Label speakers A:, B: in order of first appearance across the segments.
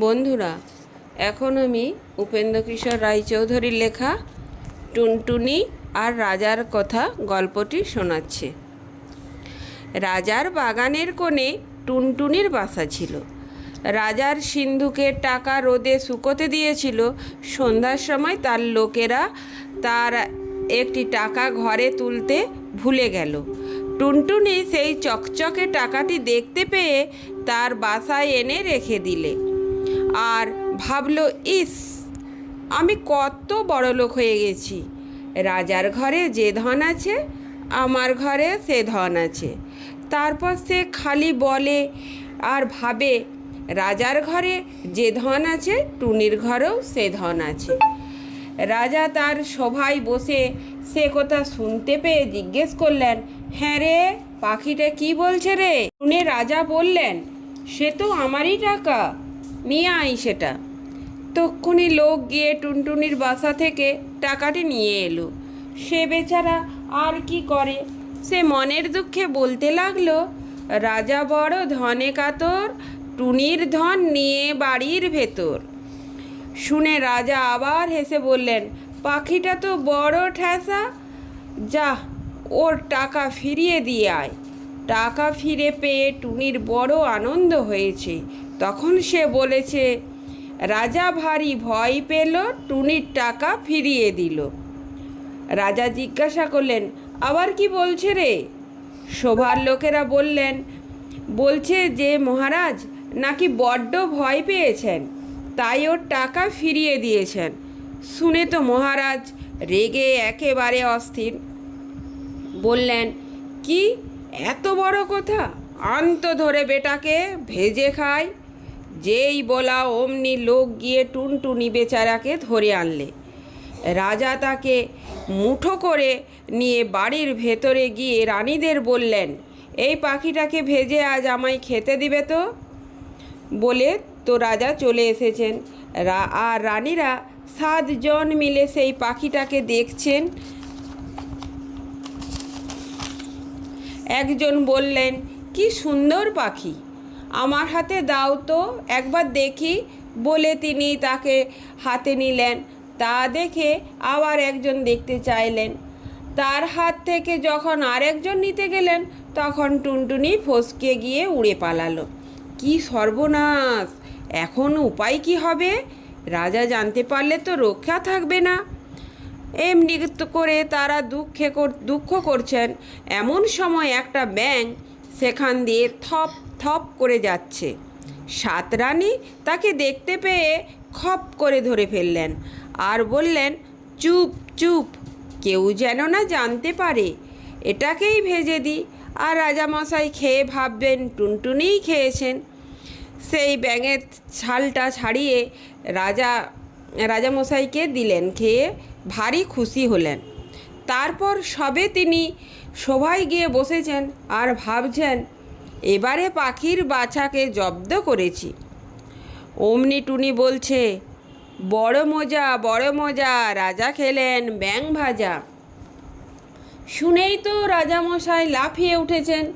A: বন্ধুরা, এখন আমি উপেন্দ্র কিশোর রায়চৌধুরীর লেখা টুনটুনি আর রাজার কথা গল্পটি শোনাচ্ছে। রাজার বাগানের কোণে টুনটুনির বাসা ছিল। রাজার সিন্ধুকে টাকা রোদে শুকোতে দিয়েছিল। সন্ধ্যার সময় তার লোকেরা তার একটি টাকা ঘরে তুলতে ভুলে গেল। টুনটুনি সেই চকচকে টাকাটি দেখতে পেয়ে তার বাসায় এনে রেখে দিলে। আর ভাবলো, ইস, আমি কত বড় লোক হয়ে গেছি। রাজার ঘরে যে ধন আছে, আমার ঘরে সে ধন আছে। তারপর সে খালি বলে আর ভাবে, রাজার ঘরে যে ধন আছে, টুনির ঘরেও সে ধন আছে। রাজা তার সভায় বসে সে কথা শুনতে পেয়ে জিজ্ঞেস করলেন হ্যাঁ রে, পাখিটা কি বলছে রে? শুনে রাজা বললেন, সে তো আমারই টাকা। নিয়ে আই সেটা। তক্ষুনি লোক গিয়ে টুনটুনির বাসা থেকে টাকাটি নিয়ে এলো। সে বেচারা আর কি করে? সে মনের দুঃখে বলতে লাগল, রাজা বড় ধনে কাতর, টুনির ধন নিয়ে বাড়ির ভেতর। শুনে রাজা আবার হেসে বললেন, পাখিটা তো বড় ঠেসা। যা, ওর টাকা ফিরিয়ে দিয়ে আয়। টাকা ফিরে পেয়ে টুনির বড় আনন্দ হয়েছে। তখন সে বলেছে, রাজা ভারী ভয় পেল, টুনির টাকা ফিরিয়ে দিল। রাজা জিজ্ঞাসা করলেন, আবার কি বলছে রে? শোভার লোকেরা বললেন, বলছে যে, মহারাজ, নাকি বড্ড ভয় পেয়েছেন, তাই ওর টাকা ফিরিয়ে দিয়েছেন। শুনে তো মহারাজ রেগে একেবারে অস্থির। বললেন, কি? এত বড় কথা? আন্ত ধরে বেটাকে ভেজে খায় যেই বলা অমনি লোক গিয়ে টুনটুনি বেচারাকে ধরে আনলে। রাজা তাকে মুঠো করে নিয়ে বাড়ির ভেতরে গিয়ে রানীদের বললেন, এই পাখিটাকে ভেজে আজ আমায় খেতে দিবে তো? বলে তো রাজা চলে এসেছেন। আর রানীরা সাতজন মিলে সেই পাখিটাকে দেখছেন। একজন বললেন, কি সুন্দর পাখি। আমার হাতে দাও তো, একবার দেখি। বলে তিনি তাকে হাতে নিলেন। তা দেখে আবার একজন দেখতে চাইলেন। তার হাত থেকে যখন আরেকজন নিতে গেলেন, তখন টুনটুনি ফসকে গিয়ে উড়ে পালালো। কি সর্বনাশ! এখন উপায় কি হবে? রাজা জানতে পারলে তো রক্ষা থাকবে না। এমনি করে তারা দুঃখে দুঃখ করছেন। এমন সময় একটা ব্যাঙ সেখান দিয়ে থপ থপ করে যাচ্ছে। সাত রানী তাকে দেখতে পেয়ে খপ করে ধরে ফেললেন আর বললেন, চুপ চুপ, কেউ যেন না জানতে পারে। এটাকেই ভেজে দিই আর রাজামশাই খেয়ে ভাববেন, টুনটুনিই খেয়েছেন। সেই ব্যাঙের ছালটা ছাড়িয়ে রাজা, রাজামশাইকে দিলেন খেয়ে ভারী খুশি হলেন। তারপর সবে তিনি সভায় গিয়ে বসেছেন আর ভাবছেন, এবারে পাখির বাছাকে জব্দ করেছি। অমনি টুনি বলছে, বড় মজা বড় মজা, রাজা খেলেন ব্যাং ভাজা। শুনেই তো রাজামশাই লাফিয়ে উঠেছেন।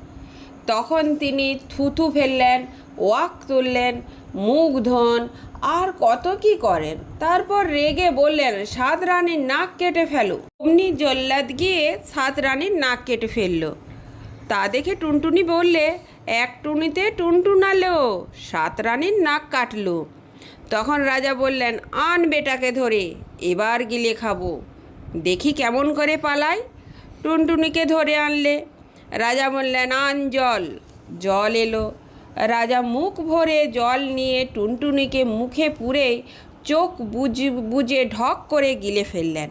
A: তখন তিনি থুথু ফেললেন, ওয়াক তুললেন, মুখ ধন আর কত কি করেন? তারপর রেগে বললেন, সাত রানীর নাক কেটে ফেলো। অমনি জল্লাদ গিয়ে সাত রানীর নাক কেটে ফেলল। তা দেখে টুনটুনি বললে, এক টুনিতে টুনটুনালো সাত রানীর নাক কাটলো। তখন রাজা বললেন, আন বেটাকে ধরে, এবার গিলে খাব। দেখি কেমন করে পালায় টুনটুনিকে ধরে আনলে। রাজা বললেন, আন জল। জল এলো। রাজা মুখ ভরে জল নিয়ে টুনটুনিকে মুখে পুরে চোখ বুঝ বুঝে ঢক করে গিলে ফেললেন।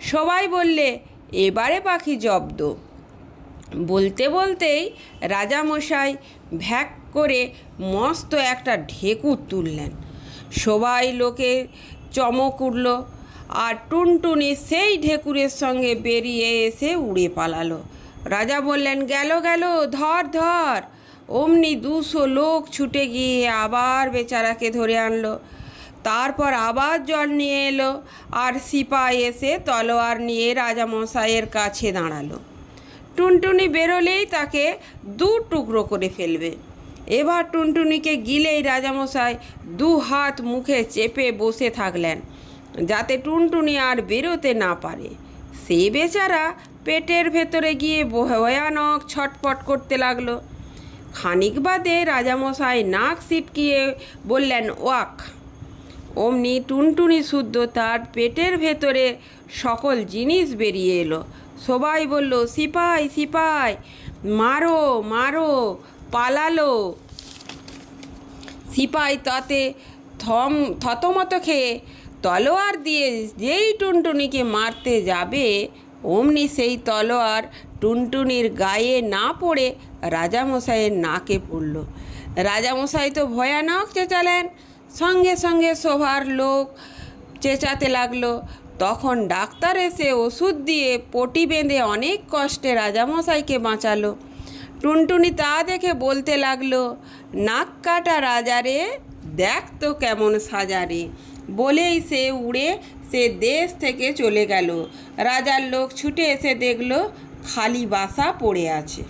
A: সবাই বললে, এবারে পাখি জব্দ। বলতে বলতেই রাজামশাই ভ্যাক করে মস্ত একটা ঢেকুর তুললেন। সবাই লোকে চমক উঠল আর টুনটুনি সেই ঢেকুরের সঙ্গে বেরিয়ে এসে উড়ে পালালো। রাজা বললেন, গেল গেল, ধর ধর। অমনি দুশো লোক ছুটে গিয়ে আবার বেচারাকে ধরে আনলো। তারপর আবার জল নিয়ে এলো আর সিপাই এসে তলোয়ার নিয়ে রাজামশাইয়ের কাছে দাঁড়াল। টুনটুনি বেরোলেই তাকে দু টুকরো করে ফেলবে। এবার টুনটুনিকে গিলেই রাজামশাই দু হাত মুখে চেপে বসে থাকলেন, যাতে টুনটুনি আর বেরোতে না পারে। সে বেচারা পেটের ভেতরে গিয়ে ভয়ানক ছটপট করতে লাগল। খানিক বাদে রাজামশাই নাক সিটকিয়ে বললেন, ওয়াক। অমনি টুনটুনি শুদ্ধ তার পেটের ভেতরে সকল জিনিস বেরিয়ে এলো। সবাই বলল, সিপাই সিপাই, মারো মারো, পালালো। সিপাই তাতে থম, থতমত খেয়ে তলোয়ার দিয়ে যেই টুনটুনিকে মারতে যাবে অমনি সেই তলোয়ার টুনটুনির গায়ে না পড়ে রাজামশাইয়ের নাকে পড়ল। রাজামশাই তো ভয়ানক চেঁচালেন। সঙ্গে সঙ্গে সভার লোক চেঁচাতে লাগল। তখন ডাক্তার এসে ওষুধ দিয়ে পটি বেঁধে অনেক কষ্টে রাজামশাইকে বাঁচালো। টুনটুনি তা দেখে বলতে লাগল, নাক কাটা রাজারে দেখ তো কেমন সাজারে বলেই সে উড়ে সে দেশ থেকে চলে গেল। রাজার লোক ছুটে এসে দেখল খালি বাসা পড়ে আছে।